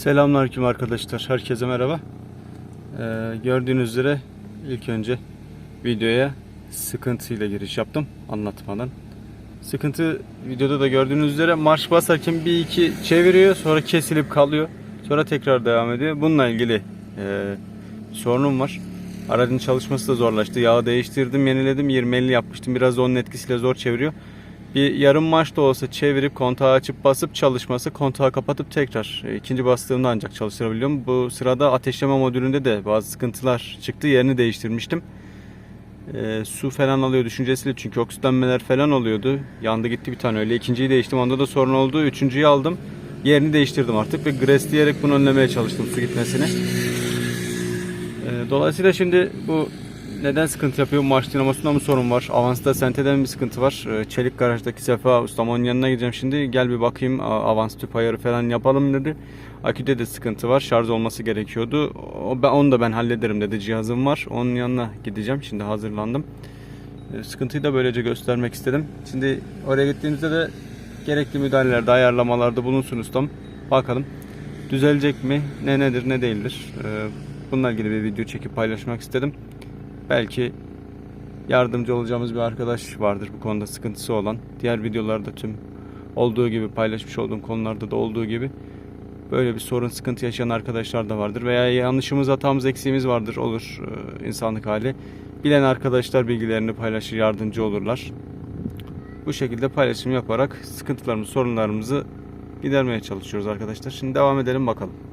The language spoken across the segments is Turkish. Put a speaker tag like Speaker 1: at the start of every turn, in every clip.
Speaker 1: Selamünaleyküm arkadaşlar. Herkese merhaba. Ee, gördüğünüz üzere ilk önce videoya sıkıntıyla giriş yaptım anlatmadan. Sıkıntı videoda da gördüğünüz üzere marş basarken bir iki çeviriyor sonra kesilip kalıyor. Sonra tekrar devam ediyor. Bununla ilgili e, sorunum var. Aracın çalışması da zorlaştı. Yağı değiştirdim, yeniledim. 20 yapmıştım. Biraz da onun etkisiyle zor çeviriyor. Bir yarım marş da olsa çevirip kontağı açıp basıp çalışması, kontağı kapatıp tekrar e, ikinci bastığımda ancak çalıştırabiliyorum. Bu sırada ateşleme modülünde de bazı sıkıntılar çıktı. Yerini değiştirmiştim. E, su falan alıyor düşüncesiyle çünkü oksitlenmeler falan oluyordu. Yandı gitti bir tane öyle. İkinciyi değiştim. Onda da sorun oldu. Üçüncüyü aldım. Yerini değiştirdim artık ve gres diyerek bunu önlemeye çalıştım su gitmesini. E, dolayısıyla şimdi bu neden sıkıntı yapıyor? Marş dinamasında mı sorun var? Avans'ta senteden mi bir sıkıntı var? Ee, Çelik garajdaki Sefa ustam yanına gideceğim şimdi. Gel bir bakayım avans tüp ayarı falan yapalım dedi. Aküde de sıkıntı var. Şarj olması gerekiyordu. O, ben, onu da ben hallederim dedi. Cihazım var. Onun yanına gideceğim. Şimdi hazırlandım. Ee, Sıkıntıyı da böylece göstermek istedim. Şimdi oraya gittiğimizde de gerekli müdahalelerde, ayarlamalarda bulunsun ustam. Bakalım düzelecek mi? Ne nedir, ne değildir? Ee, Bununla ilgili bir video çekip paylaşmak istedim. Belki yardımcı olacağımız bir arkadaş vardır bu konuda sıkıntısı olan. Diğer videolarda tüm olduğu gibi paylaşmış olduğum konularda da olduğu gibi böyle bir sorun sıkıntı yaşayan arkadaşlar da vardır veya yanlışımız hatamız eksiğimiz vardır olur e, insanlık hali. Bilen arkadaşlar bilgilerini paylaşır yardımcı olurlar. Bu şekilde paylaşım yaparak sıkıntılarımızı sorunlarımızı gidermeye çalışıyoruz arkadaşlar. Şimdi devam edelim bakalım.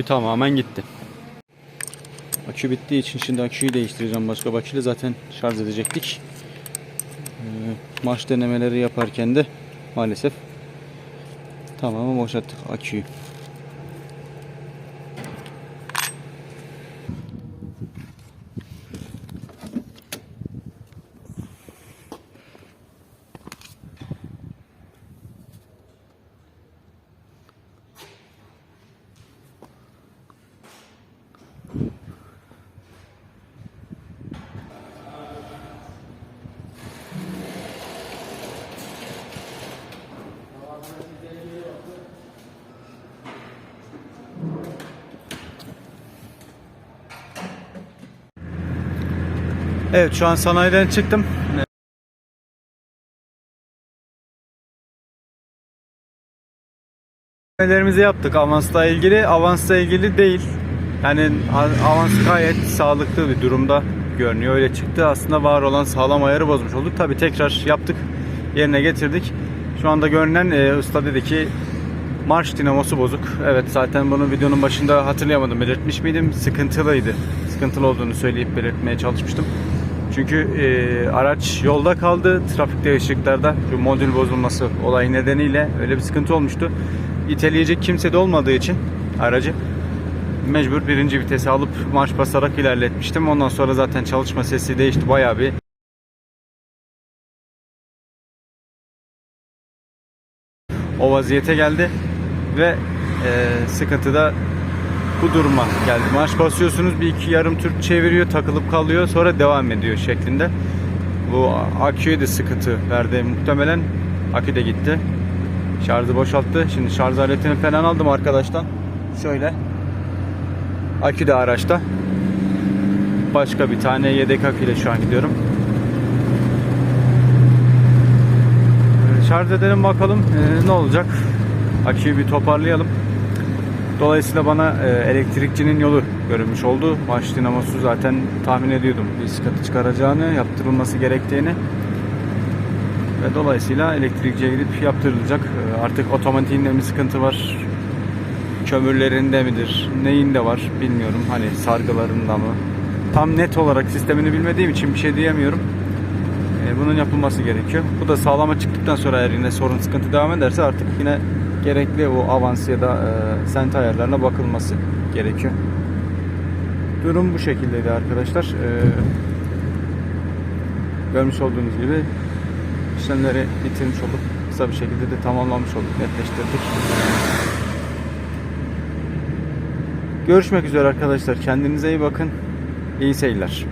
Speaker 1: Akü tamamen gitti. Akü bittiği için şimdi aküyü değiştireceğim. Başka bir aküyle zaten şarj edecektik. Marş denemeleri yaparken de maalesef tamamen boşalttık aküyü. Evet şu an sanayiden çıktım. Ödemelerimizi yaptık avansla ilgili. Avansla ilgili değil. Yani avans gayet sağlıklı bir durumda görünüyor. Öyle çıktı. Aslında var olan sağlam ayarı bozmuş olduk. Tabi tekrar yaptık. Yerine getirdik. Şu anda görünen e, usta dedi ki marş dinamosu bozuk. Evet zaten bunu videonun başında hatırlayamadım. Belirtmiş miydim? Sıkıntılıydı. Sıkıntılı olduğunu söyleyip belirtmeye çalışmıştım. Çünkü e, araç yolda kaldı. Trafikte ışıklarda şu modül bozulması olayı nedeniyle öyle bir sıkıntı olmuştu. İteleyecek kimse de olmadığı için aracı mecbur birinci vitese alıp marş basarak ilerletmiştim. Ondan sonra zaten çalışma sesi değişti bayağı bir. O vaziyete geldi ve e, sıkıntı da bu duruma geldi. Marş basıyorsunuz bir iki yarım tur çeviriyor takılıp kalıyor sonra devam ediyor şeklinde. Bu aküye de sıkıntı verdi muhtemelen. Akü de gitti. Şarjı boşalttı. Şimdi şarj aletini falan aldım arkadaştan. Şöyle. Akü de araçta. Başka bir tane yedek akü ile şu an gidiyorum. Ee, Şarj edelim bakalım ee, ne olacak. Aküyü bir toparlayalım. Dolayısıyla bana e, elektrikçinin yolu görünmüş oldu. Marş dinamosu zaten tahmin ediyordum bir sıkıntı çıkaracağını, yaptırılması gerektiğini. Ve dolayısıyla elektrikçiye gidip yaptırılacak. E, Artık otomatiğinde mi sıkıntı var? Kömürlerinde midir? Neyinde var bilmiyorum. Hani sargılarında mı? Tam net olarak sistemini bilmediğim için bir şey diyemiyorum. E, Bunun yapılması gerekiyor. Bu da sağlama çıktıktan sonra eğer yine sorun sıkıntı devam ederse artık yine gerekli o avans ya da e, sent ayarlarına bakılması gerekiyor. Durum bu şekildeydi arkadaşlar. E, görmüş olduğunuz gibi işlemleri bitirmiş olduk. Kısa bir şekilde de tamamlamış olduk. Netleştirdik. Görüşmek üzere arkadaşlar. Kendinize iyi bakın. İyi seyirler.